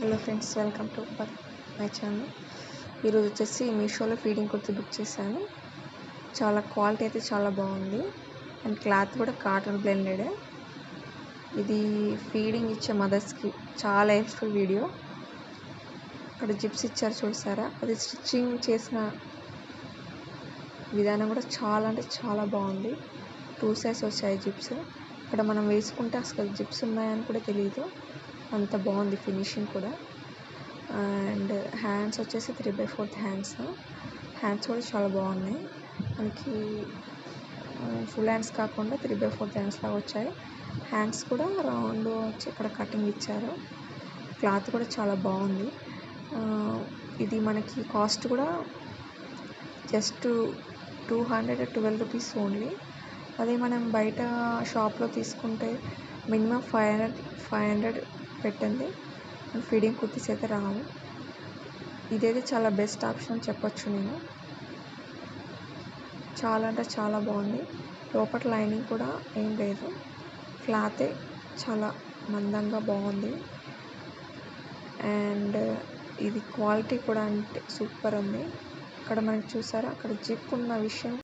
Hello friends welcome to my channel. ఈరోజు వచ్చేసి మీషోలో ఫీడింగ్ కుర్తి బుక్ చేశాను. చాలా క్వాలిటీ అయితే చాలా బాగుంది. అండ్ క్లాత్ కూడా కాటన్ బ్లెండెడ్. ఇది ఫీడింగ్ ఇచ్చే మదర్స్కి చాలా హెల్ప్ఫుల్ వీడియో. అక్కడ జిప్స్ ఇచ్చారు చూసారా? అది స్టిచ్చింగ్ చేసిన విధానం కూడా చాలా అంటే చాలా బాగుంది. టూ సైజ్ వచ్చాయి జిప్స్. ఇక్కడ మనం వేసుకుంటే అసలు జిప్స్ ఉన్నాయని కూడా తెలియదు అంత బాగుంది ఫినిషింగ్ కూడా. అండ్ హ్యాండ్స్ వచ్చేసి three by fourth hands. Hands కూడా చాలా బాగున్నాయి. మనకి ఫుల్ హ్యాండ్స్ కాకుండా త్రీ బై ఫోర్త్ హ్యాండ్స్ లాగా వచ్చాయి. హ్యాండ్స్ కూడా రౌండ్ వచ్చి ఇక్కడ కటింగ్ ఇచ్చారు. క్లాత్ కూడా చాలా బాగుంది. ఇది మనకి కాస్ట్ కూడా just two hundred twelve rupees only. అదే మనం బయట షాప్లో తీసుకుంటే minimum five hundred five hundred పెట్టండి ఫీడింగ్ కుర్తీస్ అయితే రావు. ఇదైతే చాలా బెస్ట్ ఆప్షన్ అని చెప్పొచ్చు నేను. చాలా అంటే చాలా బాగుంది. లోపల లైనింగ్ కూడా ఏం లేదు. క్లాతే చాలా మందంగా బాగుంది. అండ్ ఇది క్వాలిటీ కూడా అంటే సూపర్ ఉంది. ఇక్కడ మనకి చూసారా? అక్కడ జిప్ ఉన్న విషయం